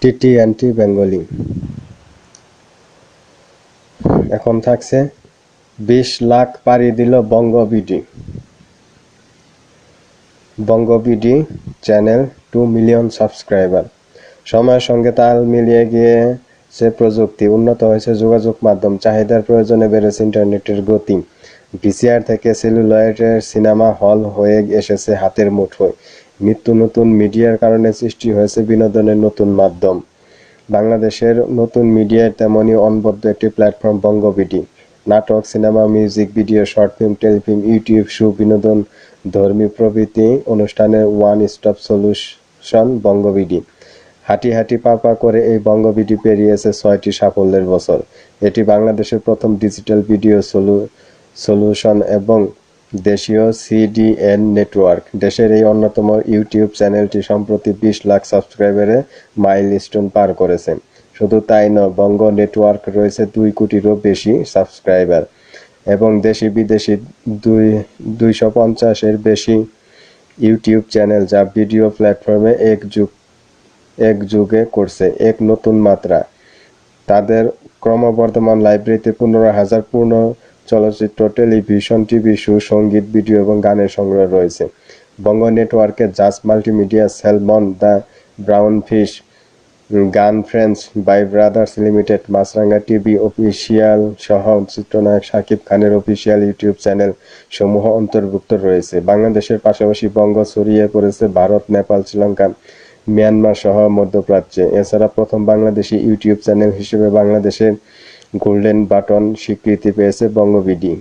TT anti Bengali. এখন থাকছে বিশ লাখ পাড়ি দিল BongoBD BongoBD channel two million subscriber. সময়ের সঙ্গে তাল মিলিয়ে গিয়েছে প্রযুক্তি উন্নত হয়েছে, যোগাযোগ মাধ্যম, চাহিদার প্রয়োজনে বেড়েছে ইন্টারনেটের গতি। ভিসিআর থেকে সেলুলয়েডের সিনেমা হল হয়ে এসেছে হাতের মুঠোয়। নিত্য নতুন মিডিয়ার কারণে সৃষ্টি হয়েছে বিনোদনের নতুন মাধ্যম। বাংলাদেশের নতুন মিডিয়ায় তেমনই অনবদ্য একটি প্ল্যাটফর্ম বঙ্গবিডি। নাটক, cinema, music, video, short film, telefilm, YouTube, show, বিনোদন ধর্মী প্রভৃতি অনুষ্ঠানের ওয়ান স্টপ সলিউশন বঙ্গবিডি। হাঁটি হাঁটি পা পা করে এই বঙ্গবিডি পেরিয়েছে ছয়টি সাফল্যের বছর। এটি বাংলাদেশের প্রথম ডিজিটাল ভিডিও সলু সলিউশন এবং দেশীয় সিডিএন নেটওয়ার্ক। দেশের এই অন্যতম ইউটিউব চ্যানেলটি সম্প্রতি বিশ লাখ সাবস্ক্রাইবারে মাইল স্টোন পার করেছে। শুধু তাই নয়, বঙ্গ নেটওয়ার্ক রয়েছে দুই কোটিরও বেশি সাবস্ক্রাইবার এবং দেশি বিদেশি দুই, দুইশো পঞ্চাশের বেশি ইউটিউব চ্যানেল যা ভিডিও প্ল্যাটফর্মে এক যুগ এক যুগে করছে এক নতুন মাত্রা। তাদের ক্রমবর্ধমান লাইব্রেরিতে পনেরো হাজার পূর্ণ চলচ্চিত্র, টেলিভিশন, টিভি শো, সংগীত, ভিডিও এবং গানের সংগ্রহ রয়েছে। বঙ্গ নেটওয়ার্কে Jaaz multimedia salmon the brown fish গান friends by brothers limited Maasranga TV official সহ চিত্রনায়ক শাকিব খানের অফিসিয়াল ইউটিউব চ্যানেল সমূহ অন্তর্ভুক্ত রয়েছে। বাংলাদেশের পাশাপাশি বঙ্গ ছড়িয়ে পড়েছে ভারত, নেপাল, শ্রীলঙ্কা। মিয়ানমার সহ মধ্যপ্রাচ্যে। এছাড়া প্রথম বাংলাদেশি ইউটিউব চ্যানেল হিসেবে বাংলাদেশের গোল্ডেন বাটন স্বীকৃতি পেয়েছে বঙ্গবিডি।